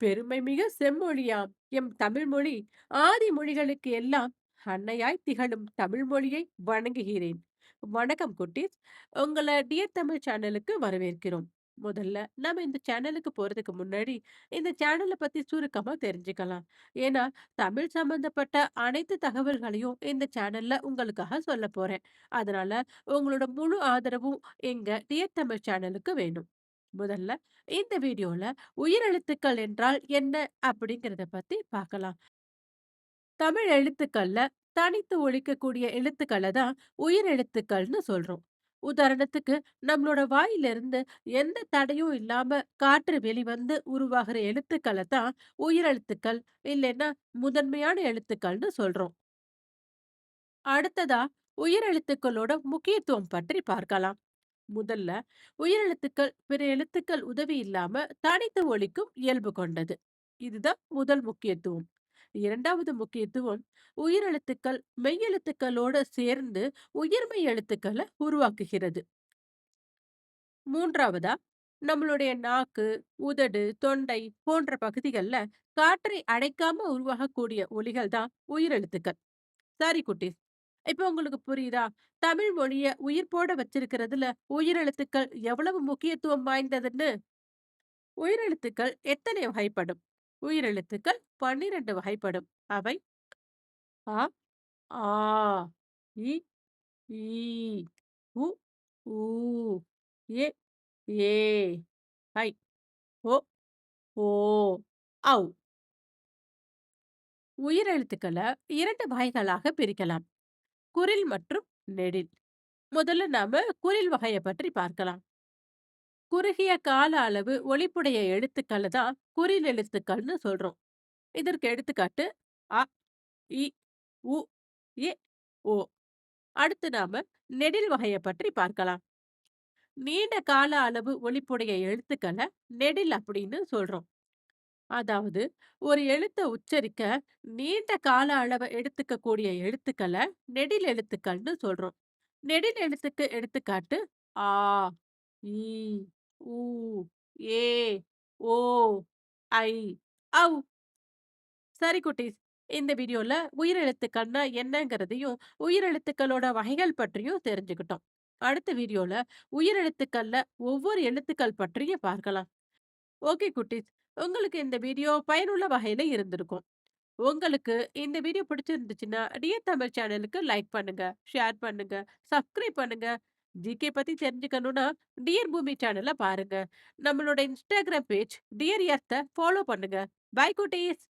பெருமைமிகு செம்மொழியாம் M தமிழ்மொழி ஆதி மொழிகளுக்கு எல்லாம் அன்னையாய் திகழும் தமிழ் மொழியை வணங்குகிறேன். வணக்கம் குட்டீஸ். உங்களை டியர் தமிழ் சேனலுக்கு வரவேற்கிறோம். முதல்ல நம்ம இந்த சேனலுக்கு போகிறதுக்கு முன்னாடி, இந்த சேனலை பற்றி சுருக்கமாக தெரிஞ்சுக்கலாம். ஏன்னா, தமிழ் சம்பந்தப்பட்ட அனைத்து தகவல்களையும் இந்த சேனலில் உங்களுக்காக சொல்லப் போகிறேன் அதனால் உங்களோட முழு ஆதரவும் எங்கள் டியர் தமிழ் சேனலுக்கு வேணும். முதல்ல இந்த வீடியோல உயிர் எழுத்துக்கள் என்றால் என்ன அப்படிங்கிறத பத்தி பார்க்கலாம். தமிழ் எழுத்துக்கள்ல தனித்து ஒழிக்கக்கூடிய எழுத்துக்களை தான் உயிர் எழுத்துக்கள்னு சொல்றோம். உதாரணத்துக்கு நம்மளோட வாயிலிருந்து எந்த தடையும் இல்லாம காற்று வெளிவந்து உருவாகிற எழுத்துக்களை தான் உயிரெழுத்துக்கள் இல்லைன்னா முதன்மையான எழுத்துக்கள்னு சொல்றோம். அடுத்ததா உயிரெழுத்துக்களோட முக்கியத்துவம் பற்றி பார்க்கலாம். முதல்ல உயிரெழுத்துக்கள் பிற எழுத்துக்கள் உதவி இல்லாம தனித்து ஒழிக்கும் இயல்பு கொண்டது. இதுதான் முதல் முக்கியத்துவம். இரண்டாவது முக்கியத்துவம் உயிரெழுத்துக்கள் மெய்யெழுத்துக்களோடு சேர்ந்து உயிர்மெய் எழுத்துக்களை உருவாக்குகிறது. மூன்றாவதா நம்மளுடைய நாக்கு, உதடு, தொண்டை போன்ற பகுதிகள்ல காற்றை அடைக்காம உருவாகக்கூடிய ஒலிகள் தான் உயிரெழுத்துக்கள். சாரி குட்டீஸ். இப்ப உங்களுக்கு புரியுதா? தமிழ் மொழிய உயிர்ப்போட வச்சிருக்கிறதுல உயிரெழுத்துக்கள் எவ்வளவு முக்கியத்துவம் வாய்ந்ததுன்னு? உயிரெழுத்துக்கள் எத்தனை வகைப்படும்? உயிரெழுத்துக்கள் 12 வகைப்படும். அவை ஆ ஆ, இ, ஈ, உ, ஊ, ஏ ஏ, ஐ, ஓ ஓ, ஔ. உயிரெழுத்துக்கள 2 வகைகளாக பிரிக்கலாம். குறில் மற்றும் நெடில். முதல்ல நாம குறில் வகையை பற்றி பார்க்கலாம். குறுகிய கால அளவு ஒளிப்புடைய எழுத்துக்கள தான் குறில் எழுத்துக்கள்னு சொல்றோம். இதற்கு எடுத்துக்காட்டு அ, இ, உ, ஏ ஓ. அடுத்து நாம நெடில் வகையை பற்றி பார்க்கலாம். நீண்ட கால அளவு ஒளிப்புடைய எழுத்துக்களை நெடில் அப்படின்னு சொல்றோம். அதாவது ஒரு எழுத்தை உச்சரிக்க நீண்ட கால அளவ எடுத்துக்கக்கூடிய எழுத்துக்களை நெடில் எழுத்துக்கள்னு சொல்றோம். நெடில் எழுத்துக்கு எடுத்துக்காட்டு ஆ, ஈ, ஊ, ஏ, ஓ, ஐ, ஔ. சரி குட்டீஸ். இந்த வீடியோல உயிரெழுத்துக்கள்னா என்னங்கிறதையும், உயிரெழுத்துக்களோட வகைகள் பற்றியும் தெரிஞ்சுக்கிட்டோம். அடுத்த வீடியோல உயிரெழுத்துக்கள்ல ஒவ்வொரு எழுத்துக்கள் பற்றியும் பார்க்கலாம். ஓகே குட்டீஸ். உங்களுக்கு இந்த வீடியோ பயனுள்ள வகையில இருந்திருக்கும். உங்களுக்கு இந்த வீடியோ பிடிச்சிருந்துச்சுன்னா, டியர் தமிழ் சேனலுக்கு லைக் பண்ணுங்க, ஷேர் பண்ணுங்க, சப்ஸ்கிரைப் பண்ணுங்க. ஜிகே பத்தி தெரிஞ்சுக்கணும்னா, டியர் பூமி சேனல பாருங்க. நம்மளோட இன்ஸ்டாகிராம் பேஜ் டியர் எர்த்தை ஃபாலோ பண்ணுங்க. பை குட்டீஸ்.